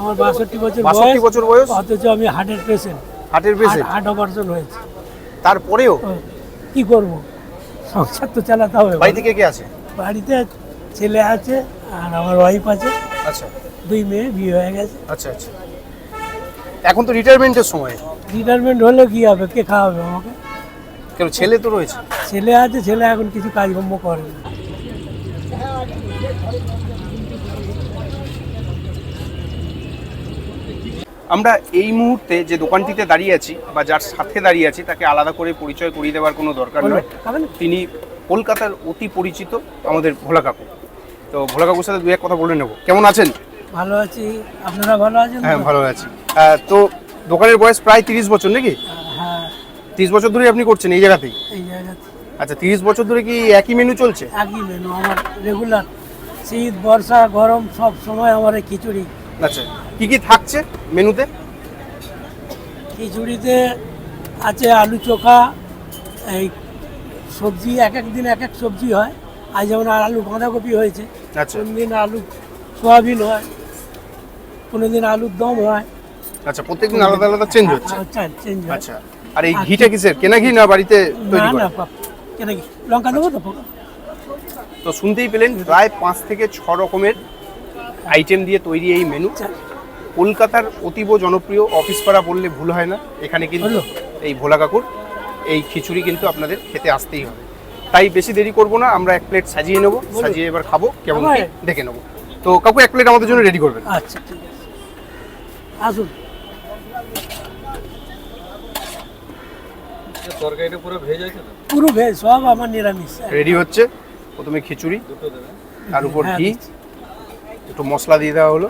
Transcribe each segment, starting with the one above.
আমার বাষট্টি বছর বাষট্টি বয়স বছর বয়স? অথচ আমি হার্টের পেশেন্ট হার্টের পেশেন্ট হার্ট অপারেশন হয়েছে। তারপরেও? কি করব? সংসার তো চালাতে হবে বাড়ি থেকে কে আছে? বাড়িতে ছেলে আছে আর আমার ওয়াইফ আছে। আচ্ছা। দুই মেয়ে বিয়ে হয়ে গেছে। আচ্ছা আচ্ছা। এখন তো রিটায়ারমেন্টের সময়। রিটায়ারমেন্ট হলে কি হবে? কে খাওয়াবে আমাকে? কেন ছেলে তো রয়েছে। ছেলে আছে ছেলে এখন কিছু কাজকর্ম করে না। আমরা এই মুহূর্তে যে দোকানটিতে দাঁড়িয়ে আছি বা যার সাথে দাঁড়িয়ে আছি তাকে আলাদা করে পরিচয় করিয়ে দেওয়ার কোনো দরকার নয়। তিনি কলকাতার অতি পরিচিত আমাদের ভোলা কাকু। তো ভোলা কাকুর সাথে দু এক কথা বলে নেব। কেমন আছেন? ভালো আছি। আপনারা ভালো আছেন হ্যাঁ ভালো আছি। তো দোকানের বয়স প্রায় তিরিশ বছর নাকি? হ্যাঁ। তিরিশ বছর ধরে আপনি করছেন এই জায়গাতেই? এই জায়গাতে আচ্ছা তিরিশ বছর ধরে কি একই মেনু চলছে? একই মেনু আমার রেগুলার শীত বর্ষা গরম সব সময় আমার খিচুড়ি। আচ্ছা কি কি থাকছে মেনুতে? খিচুড়িতে আছে আলু চোখা এই সবজি এক এক দিন এক এক সবজি হয়। আজ যেমন আর আলু বাঁধাকপি হয়েছে আচ্ছা। কোন দিন আলু সোয়াবিন হয় কোনো দিন আলুর দম হয়। আচ্ছা প্রত্যেকদিন আলাদা আলাদা চেঞ্জ হচ্ছে? আচ্ছা চেঞ্জ হয়। আচ্ছা আর এই ঘিটা কিসের? কেনা ঘি না বাড়িতে তৈরি না করা? কেন কি লঙ্কা দেবো তো? তো শুনতেই পেলেন প্রায় পাঁচ থেকে ছ রকমের আইটেম দিয়ে তৈরি এই মেনু কলকাতার অতীব জনপ্রিয় অফিস পাড়া বললে ভুল হয় না। এখানে কিন্তু এই ভোলা কাকুর এই খিচুড়ি কিন্তু আপনাদের খেতে আসতেই হবে। তাই বেশি দেরি করব না আমরা এক প্লেট সাজিয়ে নেব। সাজিয়ে এবার খাব কেমন দেখে নেব। তো কাকু এক প্লেট আমাদের জন্য রেডি করবেন। আচ্ছা ঠিক আছে। আসুন। তরকারিটা পুরো ভেজ আছে তো? পুরো ভেজ সব আমার নিরামিষ। রেডি হচ্ছে। প্রথমে খিচুড়ি দুটো তার উপর হ্যাঁ, ঘি। একটু মশলা দিয়ে দেওয়া হলো।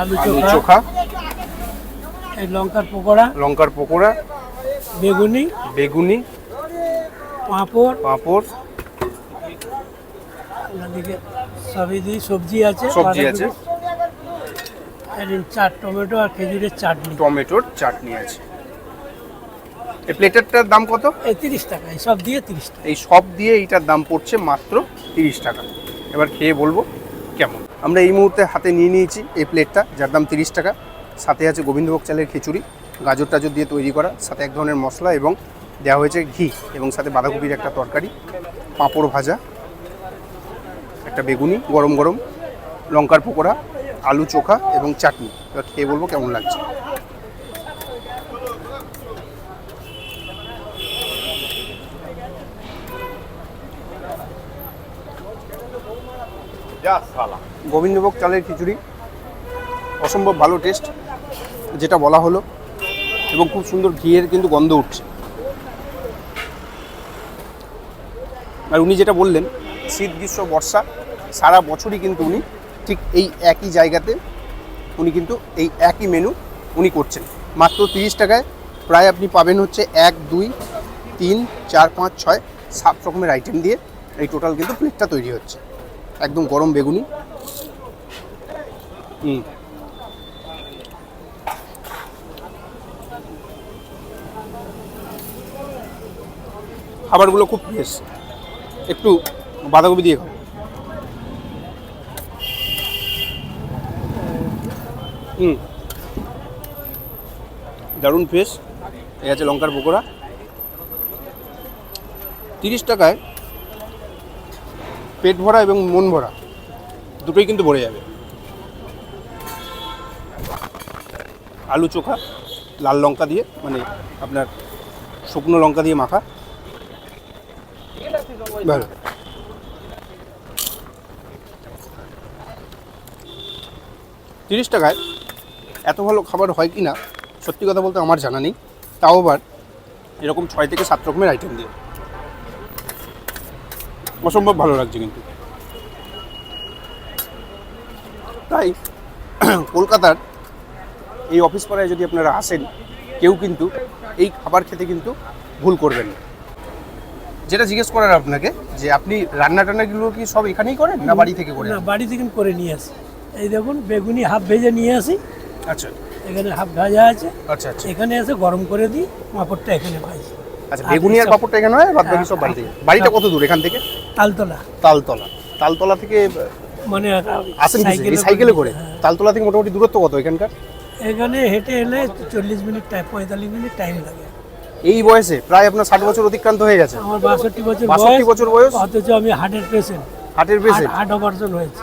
আলু চোখা। লঙ্কার পকোড়া। লঙ্কার পকোড়া। বেগুনি। বেগুনি। পাঁপড়। পাঁপড়। ওদিকে সবই দিই সবজি আছে সবজি আছে। নিন চাট টমেটো আর খেজুরের চাটনি। টমেটোর চাটনি আছে। এই প্লেটারটার দাম কত? এই তিরিশ টাকা এই সব দিয়ে তিরিশ টাকা। এই সব দিয়ে এইটার দাম পড়ছে মাত্র তিরিশ টাকা। এবার খেয়ে বলব কেমন। আমরা এই মুহূর্তে হাতে নিয়ে নিয়েছি এই প্লেটটা যার দাম তিরিশ টাকা। সাথে আছে গোবিন্দভোগ চালের খিচুড়ি গাজর টাজর দিয়ে তৈরি করা সাথে এক ধরনের মশলা এবং দেওয়া হয়েছে ঘি এবং সাথে বাঁধাকপির একটা তরকারি পাঁপড় ভাজা একটা বেগুনি গরম গরম লঙ্কার পকোড়া আলু চোখা এবং চাটনি। এবার খেয়ে বলব কেমন লাগছে। গোবিন্দভোগ চালের খিচুড়ি। অসম্ভব ভালো টেস্ট যেটা বলা হলো, এবং খুব সুন্দর ঘিয়ের কিন্তু গন্ধ উঠছে। আর উনি যেটা বললেন, শীত, গ্রীষ্ম, বর্ষা, সারা বছরই কিন্তু উনি ঠিক এই একই জায়গাতে উনি কিন্তু এই একই মেনু উনি করছেন। মাত্র তিরিশ টাকায় প্রায় আপনি পাবেন হচ্ছে এক, দুই, তিন, চার, পাঁচ, ছয়, সাত রকমের আইটেম দিয়ে এই টোটাল কিন্তু প্লেটটা তৈরি হচ্ছে। একদম গরম বেগুনি। হুম। খাবারগুলো খুব ফ্রেশ একটু বাঁধাকপি দিয়ে খাব। হুম। দারুণ ফ্রেশ এই আছে লঙ্কার পকোড়া। তিরিশ টাকায় পেট ভরা এবং মন ভরা। দুটোই কিন্তু ভরে যাবে। আলু চোখা, লাল লঙ্কা দিয়ে মানে আপনার শুকনো লঙ্কা দিয়ে মাখা। ভালো। তিরিশ টাকায় এত ভালো খাবার হয় কি না সত্যি কথা বলতে আমার জানা নেই। তাও আবার এরকম ছয় থেকে সাত রকমের আইটেম দিয়ে। অসম্ভব ভালো লাগছে কিন্তু। তাই কলকাতার এই অফিস পাড়ায় যদি আপনারা আসেন কেউ কিন্তু এই খাবার খেতে কিন্তু ভুল করবেন না। যেটা জিজ্ঞেস করার আপনাকে যে আপনি রান্না টান্নাগুলো কি সব এখানেই করেন না বাড়ি থেকে করেন? না বাড়ি থেকে করে নিয়ে আসি। এই দেখুন বেগুনি হাফ ভেজে নিয়ে আসি। আচ্ছা। এখানে হাফ ভাজা আছে। আচ্ছা আচ্ছা। এখানে এসে গরম করে দিই পাঁপড়টা এখানে ভাজি আচ্ছা বেগুনি আর সব- পাপড়টা এখানে হয় বাদ বাকি সব হ্যাঁ, বাড়ি থেকে বাড়িটা কত দূর এখান থেকে? তালতলা। তালতলা। তালতলা থেকে মানে আসেন সাইকেলে করে। তালতলা থেকে মোটামুটি দূরত্ব কত এখানকার? এখানে হেঁটে এলে চল্লিশ মিনিট টাইম পঁয়তাল্লিশ মিনিট টাইম লাগে। এই বয়সে প্রায় আপনার ষাট বছর অতিক্রান্ত হয়ে গেছে? আমার বাষট্টি বছর বাষট্টি বছর বয়স? অথচ আমি হার্টের পেশেন্ট হার্টের পেশেন্ট হার্ট অপারেশন হয়েছে।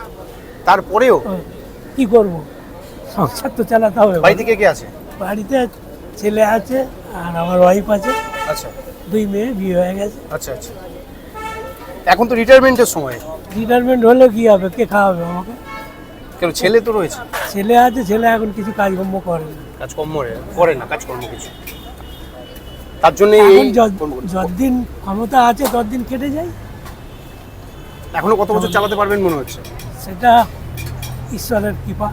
তারপরেও? কি করব? সংসার তো চালাতে হবে। বাড়ি থেকে কে আছে? বাড়িতে ছেলে আছে আর আমার ওয়াইফ আছে। আচ্ছা। দুই মেয়ে বিয়ে হয়ে গেছে। আচ্ছা আচ্ছা। এখন তো রিটায়ারমেন্টের সময়। রিটায়ারমেন্ট হলে কি হবে? কে খাওয়াবে আমাকে? কেন ছেলে তো রয়েছে? ছেলে আছে ছেলে এখন কিছু কাজকর্ম করে না। কাজকর্ম করে না কাজকর্ম কিছু। তার জন্য এই যত- যতদিন ক্ষমতা আছে ততদিন কেটে যায়। এখনও কত বছর চালাতে পারবেন মনে হচ্ছে? সেটা ঈশ্বরের কৃপা।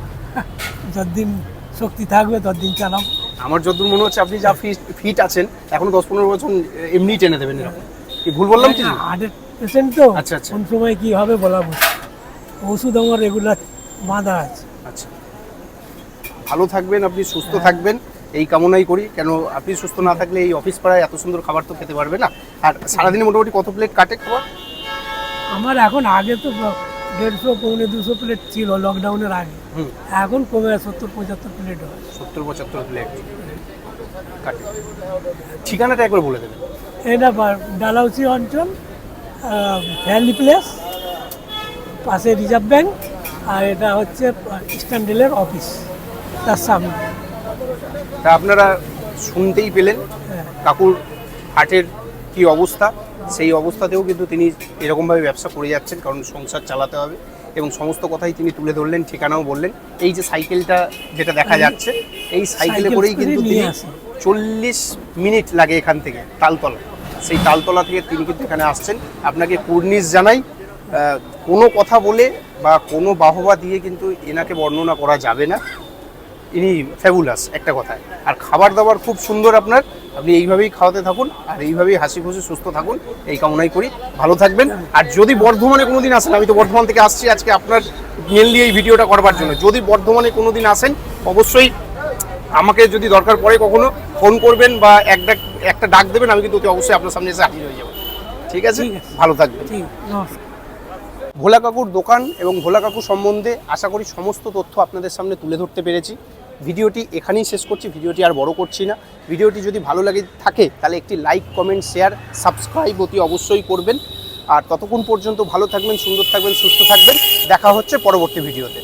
যতদিন শক্তি থাকবে ততদিন চালাবো। আমার যতদূর মনে হচ্ছে আপনি যা ফিট আছেন এখন দশ পনেরো বছর এমনি টেনে দেবেন এরকম। কি ভুল বললাম কি? হার্টের পেশেন্ট তো আচ্ছা, আচ্ছা। কোন সময় কি হবে বলা মুশকিল। ওষুধ আমার রেগুলার বাঁধা আছে। আচ্ছা। ভালো থাকবেন আপনি সুস্থ থাকবেন। এই কামনাই করি কেন আপনি সুস্থ না থাকলে এই অফিস পাড়ায় এত সুন্দর খাবার তো খেতে পারবে না। আর সারাদিনে মোটামুটি কত প্লেট কাটে খাবার? আমার এখন আগে তো দেড়শো পৌনে দুশো প্লেট ছিল লকডাউনের আগে। হুম। এখন কমে সত্তর পঁচাত্তর প্লেট হয়। সত্তর পঁচাত্তর প্লেট কাটে। ঠিকানাটা একবার বলে দেবেন। এটা ডালাউসি অঞ্চল ভ্যালি প্লেস পাশে রিজার্ভ ব্যাঙ্ক আর এটা হচ্ছে ইস্টার্ন রেলের অফিস তার সামনে। তা আপনারা শুনতেই পেলেন হ্যাঁ। কাকুর হাটের কি অবস্থা? সেই অবস্থাতেও কিন্তু তিনি এরকমভাবে ব্যবসা করে যাচ্ছেন কারণ সংসার চালাতে হবে এবং সমস্ত কথাই তিনি তুলে ধরলেন ঠিকানাও বললেন। এই যে সাইকেলটা যেটা দেখা যাচ্ছে এই সাইকেলে করেই কিন্তু তিনি চল্লিশ মিনিট লাগে এখান থেকে তালতলা। সেই তালতলা থেকে তিনি কিন্তু এখানে আসছেন। আপনাকে কুর্নিশ জানাই কোনো কথা বলে বা কোনো বাহবা দিয়ে কিন্তু এনাকে বর্ণনা করা যাবে না। ইনি ফ্যাবুলাস, একটা কথায় আর খাবার দাবার খুব সুন্দর আপনার। আপনি এইভাবেই খাওয়াতে থাকুন আর এইভাবেই হাসি খুশি, সুস্থ থাকুন। এই কামনাই করি। ভালো থাকবেন। আর যদি বর্ধমানে কোনো দিন আসেন, আমি তো বর্ধমান থেকে আসছি আজকে আপনার মেনলি এই ভিডিওটা করবার জন্য। যদি বর্ধমানে কোনো দিন আসেন, অবশ্যই আমাকে যদি দরকার পড়ে কখনো ফোন করবেন বা এক ডাক একটা ডাক দেবেন আমি কিন্তু অতি অবশ্যই আপনার সামনে এসে হাজির হয়ে যাব। ঠিক আছে? ভালো থাকবেন। ভোলা কাকুর দোকান এবং ভোলা কাকু সম্বন্ধে আশা করি সমস্ত তথ্য আপনাদের সামনে তুলে ধরতে পেরেছি। ভিডিওটি এখানেই শেষ করছি ভিডিওটি আর বড় করছি না। ভিডিওটি যদি ভালো লাগে থাকে তাহলে একটি লাইক কমেন্ট শেয়ার সাবস্ক্রাইব অতি অবশ্যই করবেন। আর ততক্ষণ পর্যন্ত ভালো থাকবেন সুন্দর থাকবেন সুস্থ থাকবেন। দেখা হচ্ছে পরবর্তী ভিডিওতে।